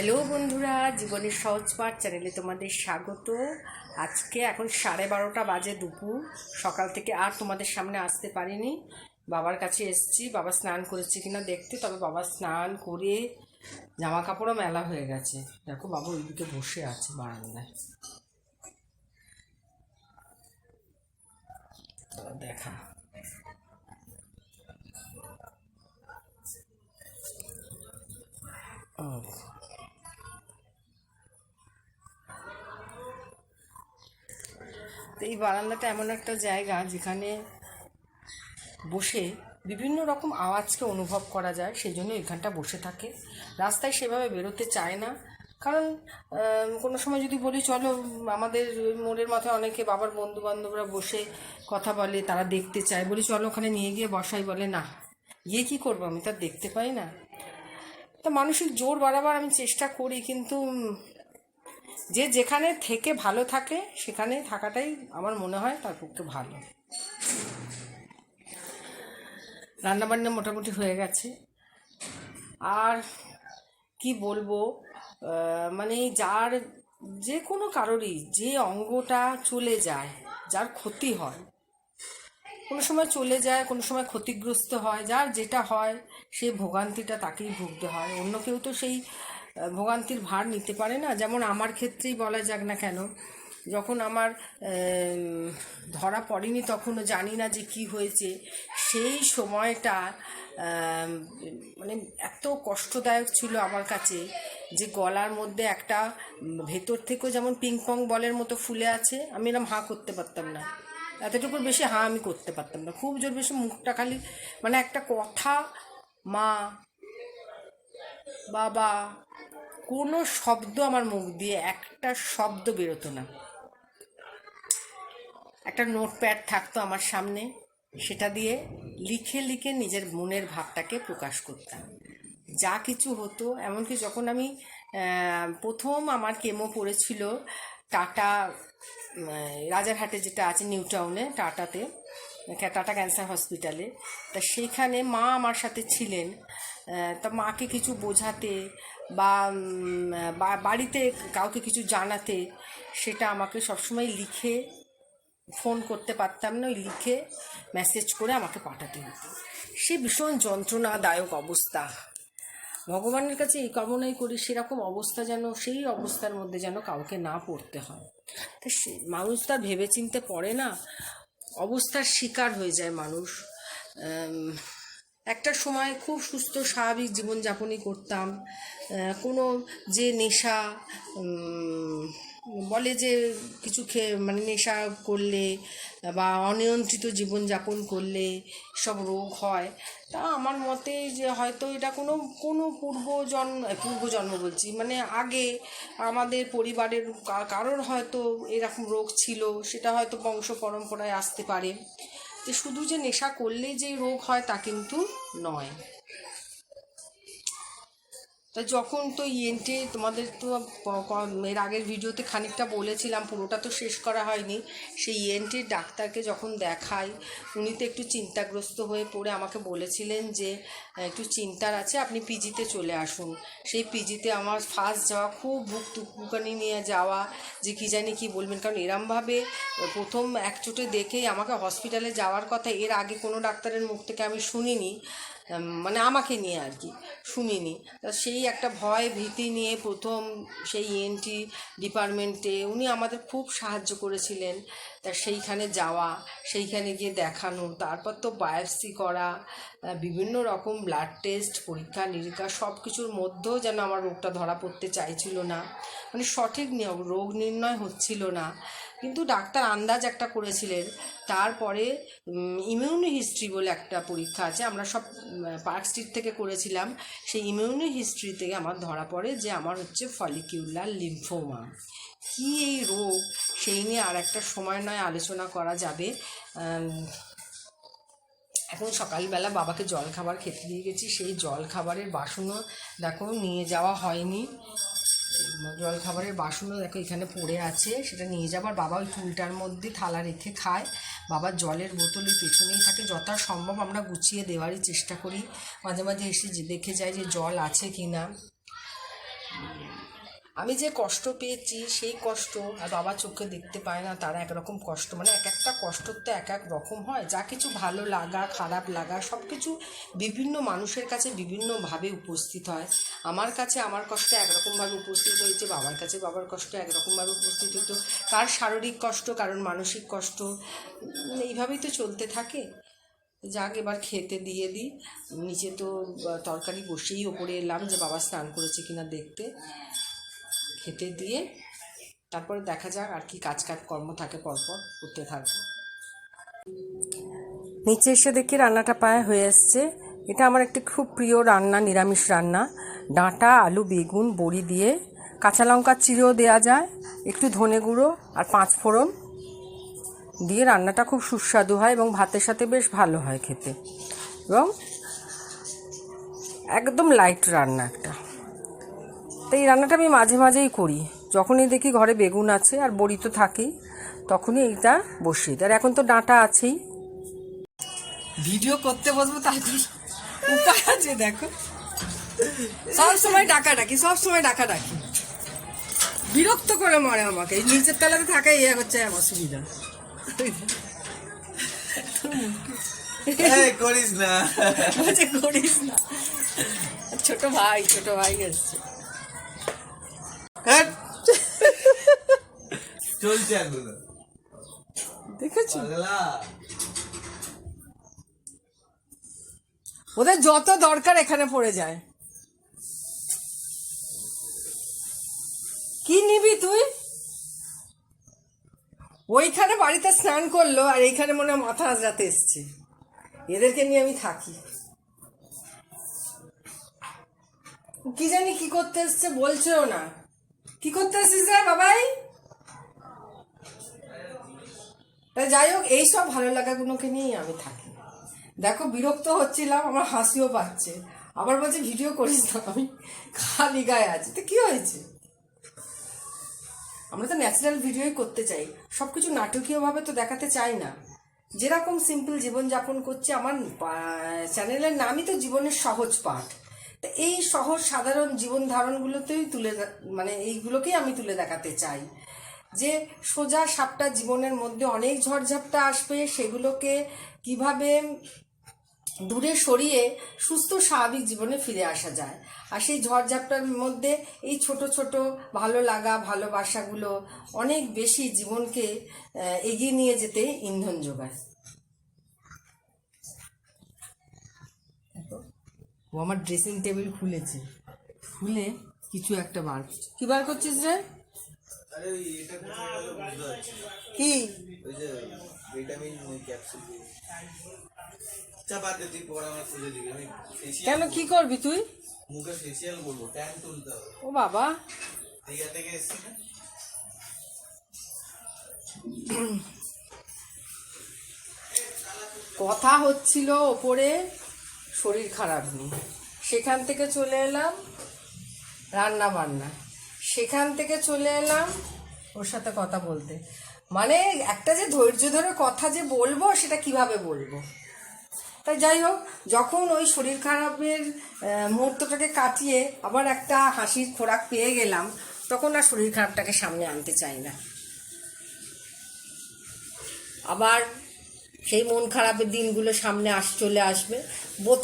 Hello বন্ধুরা, জীবনের সহজ পাঠ চ্যানেলে তোমাদের স্বাগত। আজকে এখন সাড়ে বারোটা বাজে দুপুর, সকাল থেকে আর তোমাদের সামনে আসতে পারিনি। বাবার কাছে এসেছি, বাবা স্নান করেছে কিনা দেখতে, তবে বাবা স্নান করে জামা কাপড়ও মেলা হয়ে গেছে। দেখো বাবা ওইদিকে বসে আছে বারান্দায়। দেখা। ও এই বারান্দাটা এমন একটা জায়গা যেখানে বসে বিভিন্ন রকম আওয়াজকে অনুভব করা যায় সেই জন্য এখানটা বসে থাকে। রাস্তায় সেভাবে বেরোতে চায় না। কারণ কোনো সময় যদি বলি, চলো, আমাদের মোড়ের মাথায় অনেকে বাবার বন্ধু বান্ধবরা বসে কথা বলে, তারা দেখতে চায়। বলি, চলো, ওখানে নিয়ে গিয়ে বসাই। বলে, না, গিয়ে কী করব? আমি তার দেখতে পাই না। তা মানসিক জোর বাড়াবার আমি চেষ্টা করি, কিন্তু যে যেখানে থেকে ভালো থাকে সেখানে থাকাটাই আমার মনে হয় তার পক্ষে ভালো। রান্নাবান্না মোটামুটি হয়ে গেছে। আর কি বলব মানে যার যে কোনো কারোরই যে অঙ্গটা চলে যায়, যার ক্ষতি হয়, কোনো সময় চলে যায়, কোনো সময় ক্ষতিগ্রস্ত হয়, যার যেটা হয় সেই ভোগান্তিটা তাকেই ভুগতে হয়। অন্য কেউ তো সেই ভোগান্তির ভার নিতে পারে না। যেমন আমার ক্ষেত্রেই বলা যাক না কেন, যখন আমার ধরা পড়েনি তখনও জানি না যে কি হয়েছে। সেই সময়টা মানে এত কষ্টদায়ক ছিল আমার কাছে যে গলার মধ্যে একটা ভেতর থেকেও যেমন পিং পং বলের মতো ফুলে আছে, আমি এরকম হাঁ করতে পারতাম না। এতটুকুর বেশি হাঁ আমি করতে পারতাম না। খুব জোর বেশি মুখটা খালি মানে একটা কথা, মা, বাবা কোনো শব্দ আমার মুখ দিয়ে একটা শব্দ বেরোতো না। একটা নোটপ্যাড থাকতো আমার সামনে, সেটা দিয়ে লিখে লিখে নিজের মনের ভাবটাকে প্রকাশ করতাম। যা কিছু হতো, এমনকি যখন আমি প্রথম আমার কেমো পড়েছিল টাটা রাজারহাটে যেটা আছে নিউ টাউনে, টাটাতে, টাটা ক্যান্সার হসপিটালে, তা সেইখানে মা আমার সাথে ছিলেন। তা মাকে কিছু বোঝাতে বা বাড়িতে কাউকে কিছু জানাতে, সেটা আমাকে সবসময় লিখে ফোন করতে পারতাম না, ওই লিখে মেসেজ করে আমাকে পাঠাতে হতো সে ভীষণ যন্ত্রণাদায়ক অবস্থা। ভগবানের কাছে এই কামনাই করি, সেরকম অবস্থা যেন, সেই অবস্থার মধ্যে যেন কাউকে না পড়তে হয়। তা সে, মানুষ তার ভেবে চিনতে পড়ে না, অবস্থার শিকার হয়ে যায় মানুষ। একটা সময় খুব সুস্থ, স্বাভাবিক জীবনযাপনই করতাম। কোনো যে নেশা বলে যে কিছু খেয়ে মানে নেশা করলে বা অনিয়ন্ত্রিত জীবনযাপন করলে সব রোগ হয়। তা আমার মতে যে হয়তো এটা কোনো কোনো পূর্বজন্ম পূর্বজন্ম বলছি মানে আগে আমাদের পরিবারের কারোর হয়তো এরকম রোগ ছিল, সেটা হয়তো বংশ পরম্পরায় আসতে পারে। যে শুধু যে নেশা করলেই যে রোগ হয় তা কিন্তু নয়। তা যখন তো ইএনটি তোমাদের তো এর আগের ভিডিওতে খানিকটা বলেছিলাম, পুরোটা তো শেষ করা হয়নি। সেই ইএনটির ডাক্তারকে যখন দেখাই, উনি তো একটু চিন্তাগ্রস্ত হয়ে পড়ে আমাকে বলেছিলেন যে একটু চিন্তার আছে, আপনি পিজিতে চলে আসুন। সেই পিজিতে আমার ফার্স্ট যাওয়া, খুব বুক টুকটুকানি নিয়ে যাওয়া, যে কী জানি কি বলবেন, কারণ এরমভাবে প্রথম একচোটে দেখেই আমাকে হসপিটালে যাওয়ার কথা, এর আগে কোনো ডাক্তারের মুখ থেকে আমি শুনিনি। মানে আমাকে নিয়ে আর কি শুনিনি তা সেই একটা ভয় ভীতি নিয়ে প্রথম সেই এনটি ডিপার্টমেন্টে উনি আমাদের খুব সাহায্য করেছিলেন। তা সেইখানে যাওয়া, সেইখানে গিয়ে দেখানো, তারপর তো বায়োপসি করা বিভিন্ন রকম ব্লাড টেস্ট পরীক্ষা, নিরীক্ষা সব কিছুর মধ্যেও যেন আমার রোগটা ধরা পড়তে চাইছিল না। মানে সঠিক রোগ নির্ণয় হচ্ছিল না। কিন্তু ডাক্তার আন্দাজ একটা করেছিলেন, তারপরে ইমিউনি হিস্ট্রি বলে একটা পরীক্ষা আছে, আমরা সব পার্ক স্ট্রিট থেকে করেছিলাম, সেই ইমিউনি হিস্ট্রি থেকে আমার ধরা পড়ে যে আমার হচ্ছে ফলিকিউলার লিম্ফোমা কী এই রোগ? সেই নিয়ে আর একটা সময় নয় আলোচনা করা যাবে। এখন সকালবেলা বাবাকে জল খাবার খেতে দিয়ে গেছি। সেই জল খাবারের বাসনও দেখো নিয়ে যাওয়া হয়নি। জল খাবারের বাসনও দেখো এখানে পড়ে আছে, সেটা নিয়ে যাবার বাবা ওই টুলটার মধ্যে থালা রেখে খায়। বাবার জলের বোতল ওই পেছনেই থাকে। যতটা সম্ভব আমরা গুছিয়ে দেওয়ারই চেষ্টা করি। মাঝে মাঝে এসে দেখে যাই যে জল আছে কি না আমি যে কষ্ট পেয়েছি, সেই কষ্ট আর বাবা চোখে দেখতে পায় না, তারা একরকম কষ্ট। মানে এক একটা কষ্ট তো এক এক রকম হয়। যা কিছু ভালো লাগা, খারাপ লাগা সব কিছু বিভিন্ন মানুষের কাছে বিভিন্নভাবে উপস্থিত হয়। আমার কাছে আমার কষ্ট একরকমভাবে উপস্থিত হয়েছে, বাবার কাছে বাবার কষ্ট একরকমভাবে উপস্থিত হতো। কার শারীরিক কষ্ট কারণ মানসিক কষ্ট এইভাবেই তো চলতে থাকে। যাক, এবার খেতে দিয়ে দিই। নিচে তো তরকারি বসেই ওপরে এলাম যে বাবা স্নান করেছে কিনা দেখতে। খেতে দিয়ে তারপরে দেখা যাক আর কি কাজ কাজ কর্ম থাকে পরপর করতে থাকব। নিচে এসে দেখি রান্নাটা প্রায় হয়ে এসছে। এটা আমার একটি খুব প্রিয় রান্না, নিরামিষ রান্না। ডাঁটা, আলু, বেগুন, বড়ি দিয়ে কাঁচা লঙ্কা চিড়েও দেওয়া যায়, একটু ধনে গুঁড়ো আর পাঁচ ফোড়ন দিয়ে রান্নাটা খুব সুস্বাদু হয় এবং ভাতের সাথে বেশ ভালো হয় খেতে। এবং একদম লাইট রান্না একটা। তো এই রান্নাটা আমি মাঝে মাঝেই করি। যখনই দেখি ঘরে বেগুন আছে আর বড়ি তো থাকেই তখনই এইটা বসিয়ে দিই। আর এখন তো ডাঁটা আছেই। ভিডিও করতে বসবো তার উপায় আছে দেখো। সব সময় ডাকা ডাকি সব সময় ডাকা ডাকি। বিরক্ত করে মরে আমাকে। এই নিচের তলাতে থাকা ইয়ে হচ্ছে অসুবিধা। এই করিস না। করিস না। ছোট ভাই ছোট ভাই এসছে। চলছে এগুলো দেখেছ? ওদের যত দরকার এখানে পড়ে যায়। কি নিবি তুই? ওইখানে বাড়িতে স্নান করল আর এইখানে মনে হয় মাথা আজরাতে এসছে। এদেরকে নিয়ে আমি থাকি। কি জানি কি করতে এসছে বলছেও না। কি করতে এসছিস রে বাবাই? যাই হোক এইসব ভালো লাগাগুলোকে নিয়েই আমি থাকি। দেখো, বিরক্ত হচ্ছিলাম, আমার হাসিও পাচ্ছে। আবার বলছে, ভিডিও করিস না, আমি খালি গায়ে আছি। তো কি হয়েছে? আমরা তো ন্যাচারাল ভিডিওই করতে চাই। সব কিছু নাটকীয়ভাবে তো দেখাতে চাই না। যেরকম সিম্পল জীবনযাপন করছে, আমার চ্যানেলের নামই তো জীবনের সহজ পাঠ। এই সহজ সাধারণ জীবন ধারণগুলোতেই তুলে মানে এইগুলোকেই আমি তুলে দেখাতে চাই। যে সোজা সাপটা জীবনের মধ্যে অনেক ঝড়ঝাপটা আসবে, সেগুলোকে কীভাবে দূরে সরিয়ে সুস্থ স্বাভাবিক জীবনে ফিরে আসা যায়। আর সেই ঝড়ঝাপটার মধ্যে এই ছোট ছোট ভালো লাগা, ভালোবাসাগুলো অনেক বেশি জীবনকে এগিয়ে নিয়ে যেতে ইন্ধন যোগায়। ও আমার ড্রেসিং টেবিল খুলেছে। খুলে কিছু একটা বার করছে। কি বার করছিস রে। কি? কেন কি করবি তুই? মুখে ফেসিয়াল করব ট্যান তুলতে হবে। ও বাবা। দীঘা থেকে এসছি কথা হচ্ছিল ওপরে। শরীর খারাপ নিয়ে সেখান থেকে চলে এলাম রান্না বান্না সেখান থেকে চলে এলাম ওর সাথে কথা বলতে। মানে একটা যে ধৈর্য ধরে কথা যে বলব, সেটা কীভাবে বলব? তাই যাই হোক, যখন ওই শরীর খারাপের মুহূর্তটাকে কাটিয়ে আবার একটা হাসির খোরাক পেয়ে গেলাম, তখন আর শরীর খারাপটাকে সামনে আনতে চাই না। আবার সেই মন খারাপের দিনগুলো সামনে আস, চলে আসবে।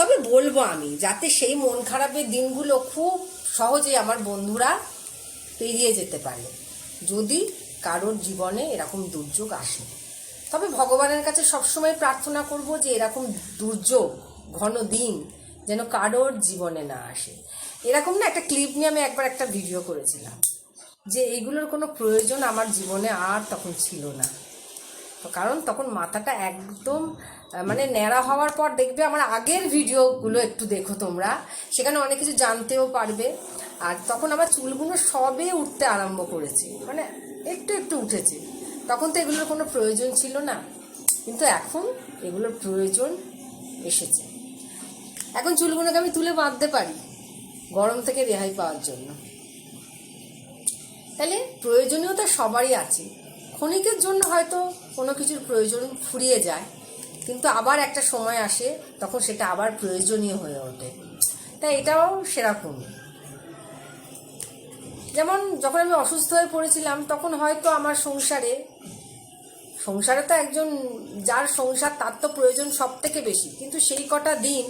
তবে বলব আমি, যাতে সেই মন খারাপের দিনগুলো খুব সহজেই আমার বন্ধুরা পেরিয়ে যেতে পারে, যদি কারোর জীবনে এরকম দুর্যোগ আসে। তবে ভগবানের কাছে সবসময় প্রার্থনা করব যে এরকম দুর্যোগ, ঘন দিন যেন কারোর জীবনে না আসে। এরকম না একটা ক্লিপ নিয়ে আমি একবার একটা ভিডিও করেছিলাম, যে এইগুলোর কোনো প্রয়োজন আমার জীবনে আর তখন ছিল না। তো কারণ তখন মাথাটা একদম মানে ন্যাড়া হওয়ার পর দেখবে আমার আগের ভিডিওগুলো একটু দেখো তোমরা, সেখানে অনেক কিছু জানতেও পারবে। আর তখন আমার চুলগুলো সবে উঠতে আরম্ভ করেছে মানে একটু একটু উঠেছে। তখন তো এগুলোর কোনো প্রয়োজন ছিল না, কিন্তু এখন এগুলোর প্রয়োজন এসেছে। এখন চুলগুলোকে আমি তুলে বাঁধতে পারি, গরম থেকে রেহাই পাওয়ার জন্য। তাহলে প্রয়োজনীয়তা সবারই আছে। ক্ষণিকের জন্য হয়তো কোনো কিছুর প্রয়োজন ফুরিয়ে যায়, কিন্তু আবার একটা সময় আসে তখন সেটা আবার প্রয়োজনীয় হয়ে ওঠে। তাই এটাও সেরকমই যেমন যখন আমি অসুস্থ হয়ে পড়েছিলাম, তখন হয়তো আমার সংসারে সংসারে তো একজন, যার সংসার তার তো প্রয়োজন সব থেকে বেশি, কিন্তু সেই কটা দিন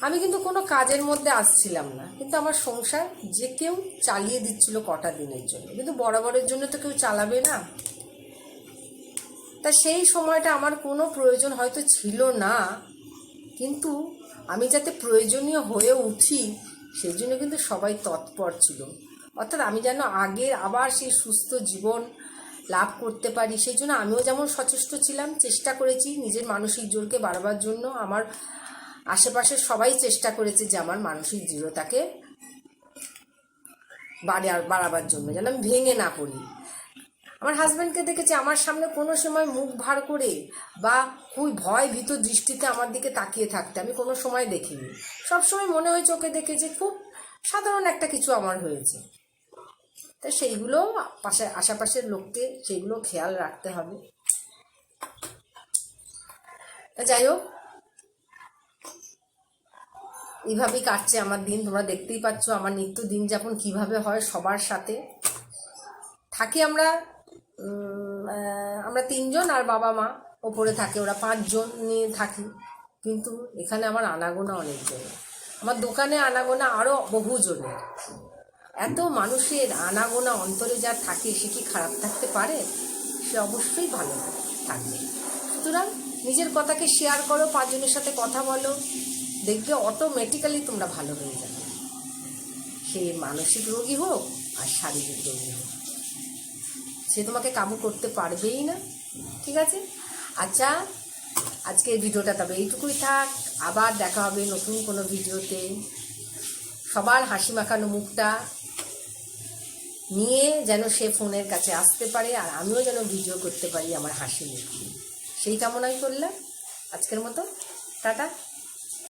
আমি কিন্তু কোনো কাজের মধ্যে আসছিলাম না। কিন্তু আমার সংসার যে কেউ চালিয়ে দিচ্ছিল কটা দিনের জন্য। কিন্তু বরাবরের জন্য তো কেউ চালাবে না। তা সেই সময়টা আমার কোনো প্রয়োজন হয়তো ছিল না। কিন্তু আমি যাতে প্রয়োজনীয় হয়ে উঠি, সেই জন্য কিন্তু সবাই তৎপর ছিল। অর্থাৎ আমি যেন আগের আবার সেই সুস্থ জীবন লাভ করতে পারি, সেই জন্য আমিও যেমন সচেষ্ট ছিলাম, চেষ্টা করেছি নিজের মানসিক জোরকে বাড়াবার জন্য। আমার আশেপাশের সবাই চেষ্টা করেছে যে আমার মানসিক দৃঢ়তাকে বাড়ার বাড়াবার জন্য, যেন আমি ভেঙে না পড়ি। আমার হাজব্যান্ডকে দেখেছি, আমার সামনে কোনো সময় মুখ ভার করে বা খুবই ভয় ভীত দৃষ্টিতে আমার দিকে তাকিয়ে থাকতে আমি কোনো সময় দেখিনি। সবসময় মনে হয় চোখে দেখে যে খুব সাধারণ একটা কিছু আমার হয়েছে। তা সেইগুলো পাশে, আশেপাশের লোককে সেইগুলো খেয়াল রাখতে হবে। যাই হোক এইভাবেই কাটছে আমার দিন। তোমরা দেখতেই পাচ্ছ আমার নিত্য দিন যাপন কীভাবে হয় সবার সাথে। থাকি আমরা আমরা তিনজন আর বাবা মা ওপরে থাকে, ওরা পাঁচজন নিয়ে থাকি। কিন্তু এখানে আমার আনাগোনা অনেকজন। আমার দোকানে আনাগোনা আরও বহুজনের। এত মানুষের আনাগোনা অন্তরে যা থাকে, সে কি খারাপ থাকতে পারে? সে অবশ্যই ভালো থাকবে। সুতরাং নিজের কথাকে শেয়ার করো, পাঁচজনের সাথে কথা বলো। দেখবে অটোমেটিক্যালি তোমরা ভালো হয়ে যাবে। সে মানসিক রোগী হোক আর শারীরিক রোগী হোক। সে তোমাকে কাবু করতে পারবেই না, ঠিক আছে? আচ্ছা আজকের ভিডিওটা তবে এইটুকুই থাক। আবার দেখা হবে নতুন কোনো ভিডিওতে। সবার হাসি মাখানো মুখটা নিয়ে যেন সে ফোনের কাছে আসতে পারে আর আমিও যেন ভিডিও করতে পারি আমার হাসি মুখ। সেই কামনাই করলাম। আজকের মতো, টাটা।